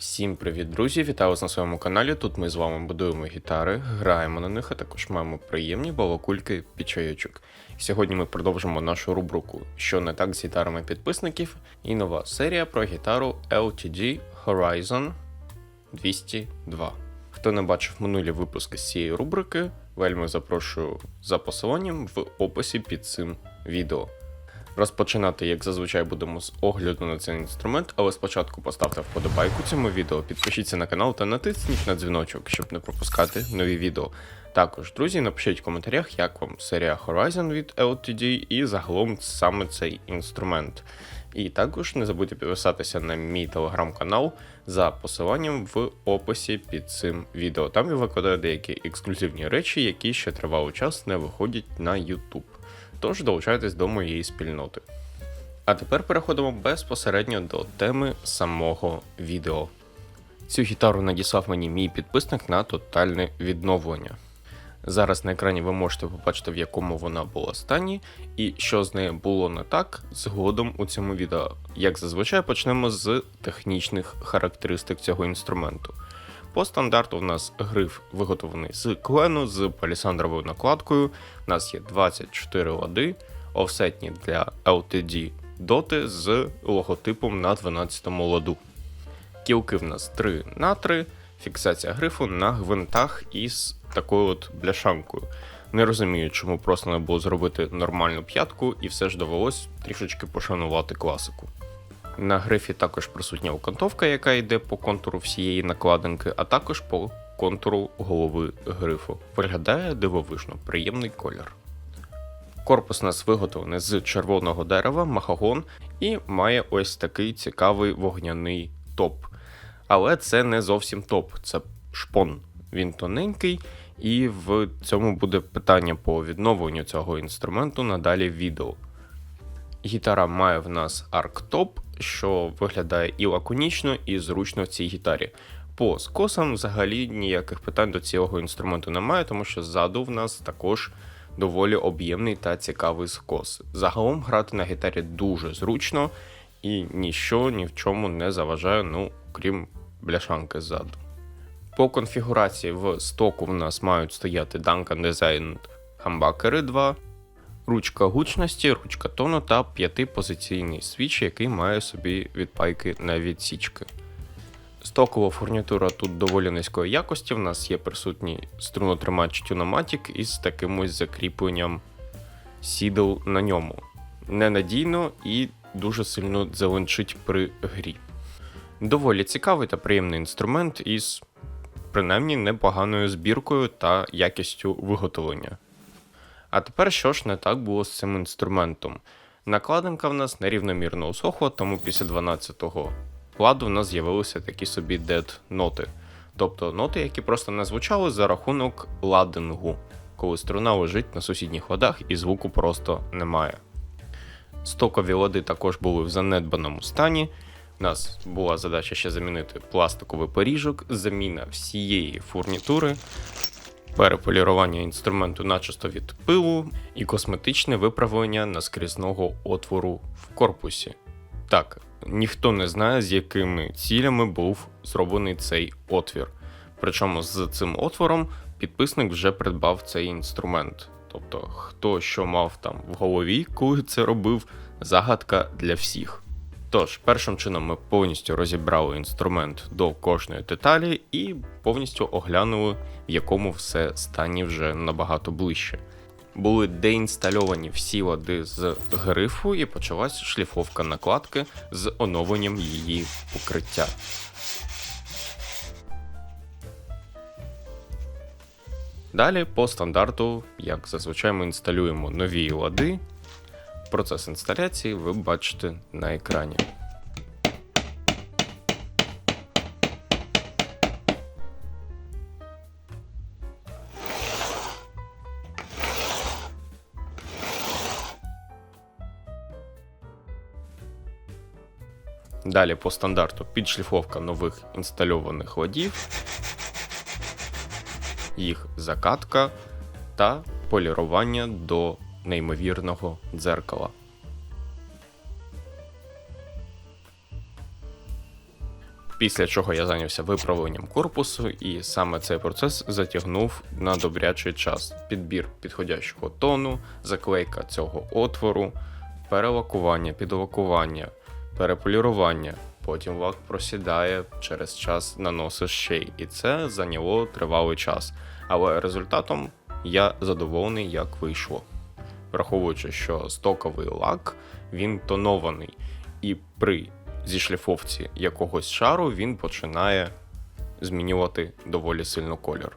Всім привіт, друзі! Вітаю вас на своєму каналі. Тут ми з вами будуємо гітари, граємо на них, а також маємо приємні балакульки під чайочок. Сьогодні ми продовжимо нашу рубрику Що не так з гітарами підписників і нова серія про гітару LTD Horizon 202. Хто не бачив минулі випуски з цієї рубрики, вельми запрошую за посиланням в описі під цим відео. Розпочинати, як зазвичай, будемо з огляду на цей інструмент, але спочатку поставте вподобайку цьому відео, підпишіться на канал та натисніть на дзвіночок, щоб не пропускати нові відео. Також, друзі, напишіть в коментарях, як вам серія Horizon від LTD і загалом саме цей інструмент. І також не забудьте підписатися на мій телеграм-канал за посиланням в описі під цим відео. Там я викладаю деякі ексклюзивні речі, які ще тривалий час не виходять на YouTube. Тож долучайтесь до моєї спільноти. А тепер переходимо безпосередньо до теми самого відео. Цю гітару надіслав мені мій підписник на тотальне відновлення. Зараз на екрані ви можете побачити, в якому вона була стані, і що з нею було не так згодом у цьому відео. Як зазвичай, почнемо з технічних характеристик цього інструменту. По стандарту у нас гриф виготовлений з клену з палісандровою накладкою. У нас є 24 лади, офсетні для LTD доти з логотипом на 12 ладу. Кілки в нас 3 на 3, фіксація грифу на гвинтах із такою от бляшанкою. Не розумію, чому просто не було зробити нормальну п'ятку, і все ж довелось трішечки пошанувати класику. На грифі також присутня окантовка, яка йде по контуру всієї накладинки, а також по контуру голови грифу. Виглядає дивовижно, приємний колір. Корпус у нас виготовлений з червоного дерева, махагон, і має ось такий цікавий вогняний топ. Але це не зовсім топ, це шпон. Він тоненький, і в цьому буде питання по відновленню цього інструменту надалі в відео. Гітара має в нас арктоп, що виглядає і лаконічно, і зручно в цій гітарі. По скосам взагалі ніяких питань до цього інструменту немає, тому що ззаду в нас також доволі об'ємний та цікавий скос. Загалом грати на гітарі дуже зручно і ніщо ні в чому не заважає, ну крім бляшанки ззаду. По конфігурації в стоку в нас мають стояти Duncan Design хамбакери 2, ручка гучності, ручка тону та п'ятипозиційний свіч, який має собі відпайки на відсічки. Стокова фурнітура тут доволі низької якості. В нас є присутній струнотримач Tunematic із таким ось закріпленням сідл на ньому. Ненадійно і дуже сильно зеленчить при грі. Доволі цікавий та приємний інструмент із принаймні непоганою збіркою та якістю виготовлення. А тепер що ж не так було з цим інструментом? Накладинка в нас нерівномірно усохла, тому після 12-го ладу в нас з'явилися такі собі дед ноти. Тобто ноти, які просто не звучали за рахунок ладингу, коли струна лежить на сусідніх ладах і звуку просто немає. Стокові лади також були в занедбаному стані. У нас була задача ще замінити пластиковий поріжок, заміна всієї фурнітури, переполірування інструменту начисто від пилу і косметичне виправлення наскрізного отвору в корпусі. Так, ніхто не знає, з якими цілями був зроблений цей отвір. Причому з цим отвором підписник вже придбав цей інструмент. Тобто, хто що мав там в голові, коли це робив, загадка для всіх. Тож, першим чином ми повністю розібрали інструмент до кожної деталі і повністю оглянули, в якому все стані вже набагато ближче. Були деінстальовані всі лади з грифу і почалась шліфовка накладки з оновленням її покриття. Далі по стандарту, як зазвичай, ми інсталюємо нові лади. Процес інсталяції ви бачите на екрані. Далі по стандарту підшліфовка нових інстальованих ладів, їх закатка та полірування до неймовірного дзеркала. Після чого я зайнявся виправленням корпусу, і саме цей процес затягнув на добрячий час. Підбір підходящого тону, заклейка цього отвору, перелакування, підлакування, переполірування. Потім лак просідає, через час наносиш ще й. І це зайняло тривалий час. Але результатом я задоволений, як вийшло. Враховуючи, що стоковий лак він тонований, і при зішліфовці якогось шару він починає змінювати доволі сильно кольор.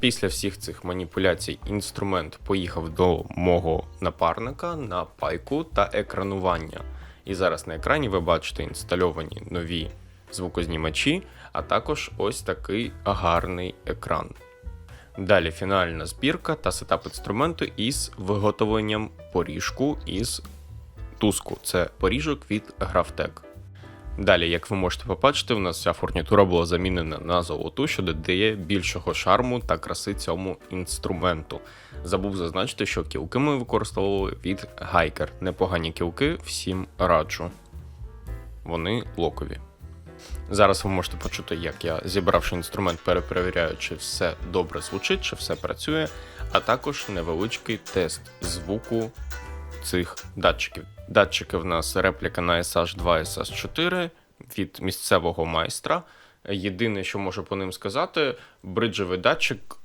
Після всіх цих маніпуляцій інструмент поїхав до мого напарника на пайку та екранування. І зараз на екрані ви бачите інстальовані нові звукознімачі, а також ось такий гарний екран. Далі фінальна збірка та сетап інструменту із виготовленням поріжку із туску. Це поріжок від Gravtec. Далі, як ви можете побачити, у нас вся фурнітура була замінена на золоту, що додає більшого шарму та краси цьому інструменту. Забув зазначити, що кілки ми використовували від Гайкер. Непогані кілки, всім раджу. Вони локові. Зараз ви можете почути, як я, зібравши інструмент, перепровіряю, чи все добре звучить, чи все працює, а також невеличкий тест звуку цих датчиків. Датчики в нас репліка на SH2 SH4 від місцевого майстра. Єдине, що можу по ним сказати, бриджевий датчик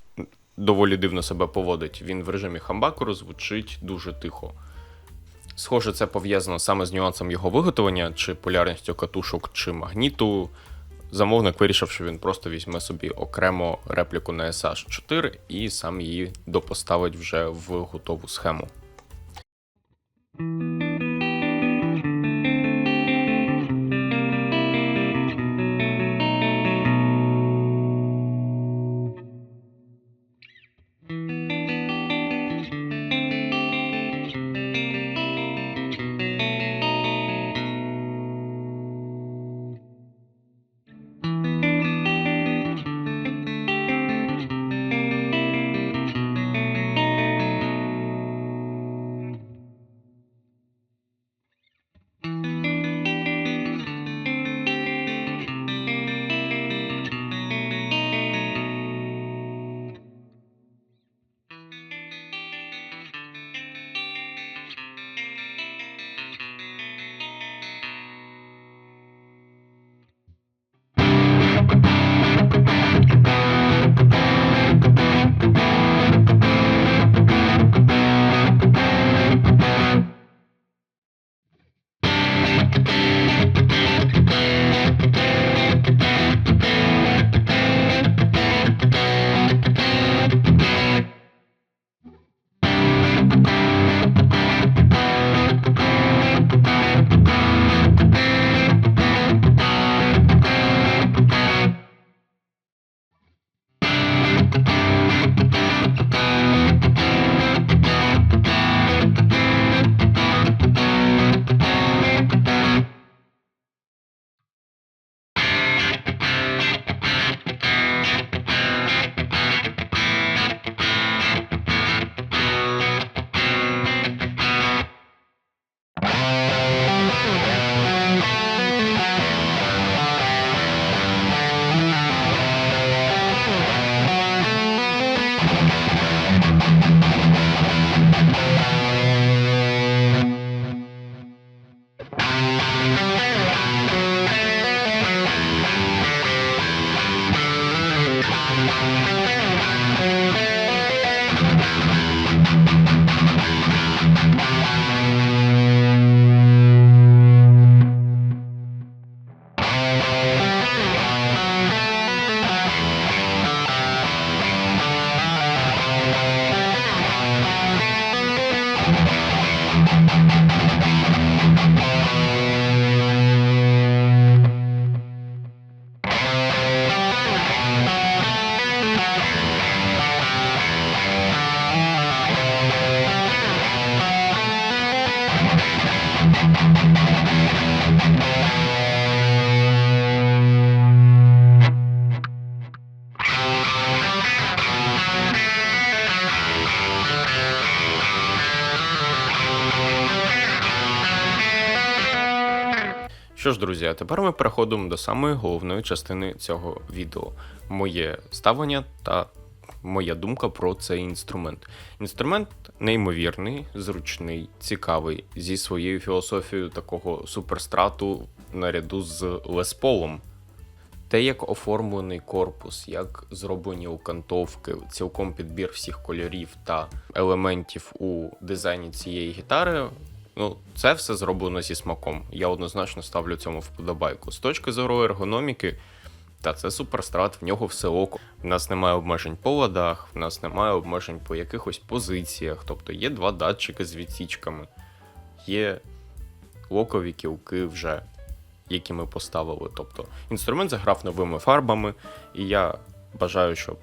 доволі дивно себе поводить. Він в режимі хамбакеру звучить дуже тихо. Схоже, це пов'язано саме з нюансом його виготовлення, чи полярністю катушок, чи магніту. Замовник вирішив, що він просто візьме собі окремо репліку на SH4 і сам її допоставить вже в готову схему. Що ж, друзі, а тепер ми переходимо до самої головної частини цього відео: моє ставлення та моя думка про цей інструмент. Інструмент неймовірний, зручний, цікавий, зі своєю філософією такого суперстрату наряду з Лесполом. Те, як оформлений корпус, як зроблені окантовки, цілком підбір всіх кольорів та елементів у дизайні цієї гітари. Ну, це все зроблено зі смаком. Я однозначно ставлю цьому вподобайку. З точки зору ергономіки, та це суперстрат, в нього все око. В нас немає обмежень по ладах, в нас немає обмежень по якихось позиціях. Тобто є два датчики з відсічками, є локові кілки вже, які ми поставили. Тобто інструмент заграв новими фарбами, і я бажаю, щоб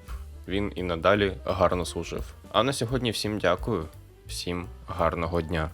він і надалі гарно служив. А на сьогодні всім дякую, всім гарного дня.